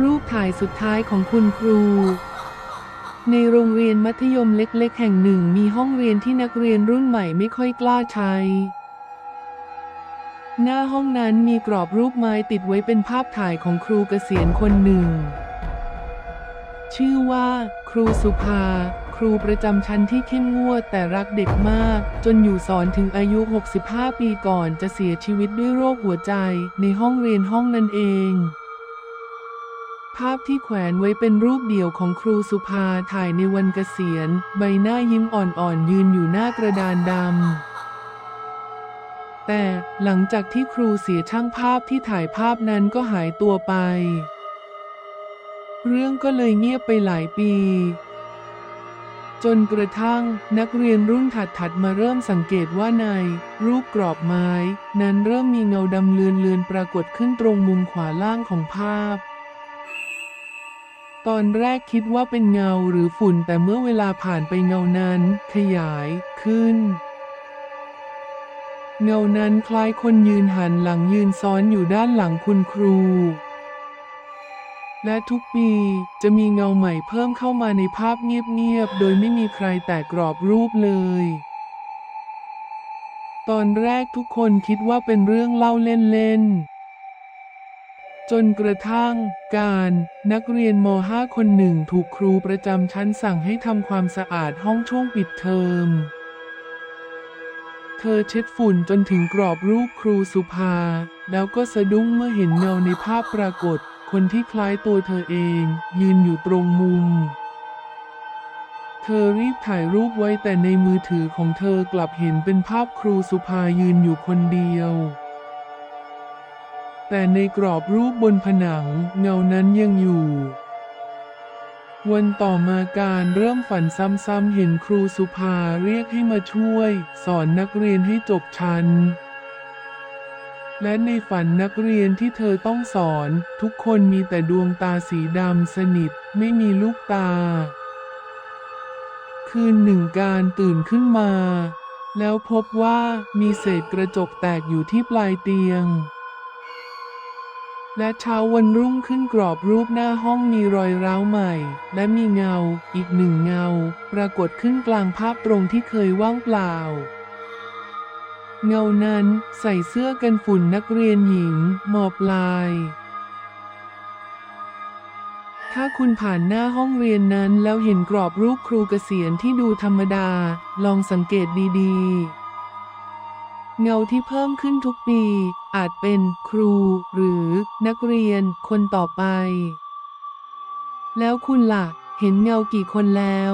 รูปถ่ายสุดท้ายของคุณครู ในโรงเรียนมัธยมเล็กๆ แห่งหนึ่งมีห้องเรียนที่นักเรียนรุ่นใหม่ไม่ค่อยกล้าใช้ หน้าห้องนั้นมีกรอบรูปไม้ติดไว้เป็นภาพถ่ายของครูเกษียณคนหนึ่ง ชื่อว่า ครูสุภา ครูประจำชั้นที่เข้มงวดแต่รักเด็กมาก จนอยู่สอนถึงอายุ 65 ปีก่อนจะเสียชีวิตด้วยโรคหัวใจในห้องเรียนห้องนั้นเอง ภาพที่แขวนไว้เป็นรูปเดี่ยวของครูสุภาถ่ายในวันเกษียณ ใบหน้ายิ้มอ่อนๆ ยืนอยู่หน้ากระดานดำ แต่หลังจากที่ครูเสียช่างภาพที่ถ่ายภาพนั้นก็หายตัวไป เรื่องก็เลยเงียบไปหลายปี จนกระทั่งนักเรียนรุ่นถัดๆมาเริ่มสังเกตว่าใน รูปกรอบไม้ นั้นเริ่มมีเงาดำเลือนๆปรากฏขึ้นตรงมุมขวาล่างของภาพ ตอนแรกคิดว่าเป็นเงาหรือฝุ่นแต่เมื่อเวลาผ่านไปเงานั้นขยายขึ้น เงานั้นคล้ายคนยืนหันหลังยืนซ้อนอยู่ด้านหลังคุณครู และทุกปีจะมีเงาใหม่เพิ่มเข้ามาในภาพเงียบๆ โดยไม่มีใครแตะกรอบรูปเลย ตอนแรกทุกคนคิดว่าเป็นเรื่องเล่าเล่นๆ จนกระทั่ง การนักเรียนม .5 คนหนึ่งถูกครูประจำชั้นสั่งให้ทำความสะอาดห้องช่วงปิดเทอม เธอเช็ดฝุ่นจนถึงกรอบรูปครูสุภา แล้วก็สะดุ้งเมื่อเห็นเงาในภาพปรากฏ คนที่คล้ายตัวเธอเอง ยืนอยู่ตรงมุม เธอรีบถ่ายรูปไว้แต่ในมือถือของเธอกลับเห็นเป็นภาพครูสุภายืนอยู่คนเดียว แต่ในกรอบรูปบนผนังเงานั้นยังอยู่ วันต่อมาการเริ่มฝันซ้ำๆเห็นครูสุภาเรียกให้มาช่วย สอนนักเรียนให้จบชั้น และในฝันนักเรียนที่เธอต้องสอน ทุกคนมีแต่ดวงตาสีดำสนิทไม่มีลูกตา คืนหนึ่งการตื่นขึ้นมา แล้วพบว่ามีเศษกระจกแตกอยู่ที่ปลายเตียง และเช้าวันรุ่งขึ้นกรอบรูปหน้าห้องมีรอยร้าวใหม่ และมีเงา อีกหนึ่งเงา ปรากฏขึ้นกลางภาพตรงที่เคยว่างเปล่า เงานั้นใส่เสื้อกันฝุ่นนักเรียนหญิงหมอปลาย ถ้าคุณผ่านหน้าห้องเรียนนั้นแล้วเห็นกรอบรูปครูเกษียณที่ดูธรรมดา ลองสังเกตดีๆ เงาที่เพิ่มขึ้นทุกปี อาจเป็นครู หรือนักเรียนคนต่อไป แล้วคุณล่ะ เห็นเงากี่คนแล้ว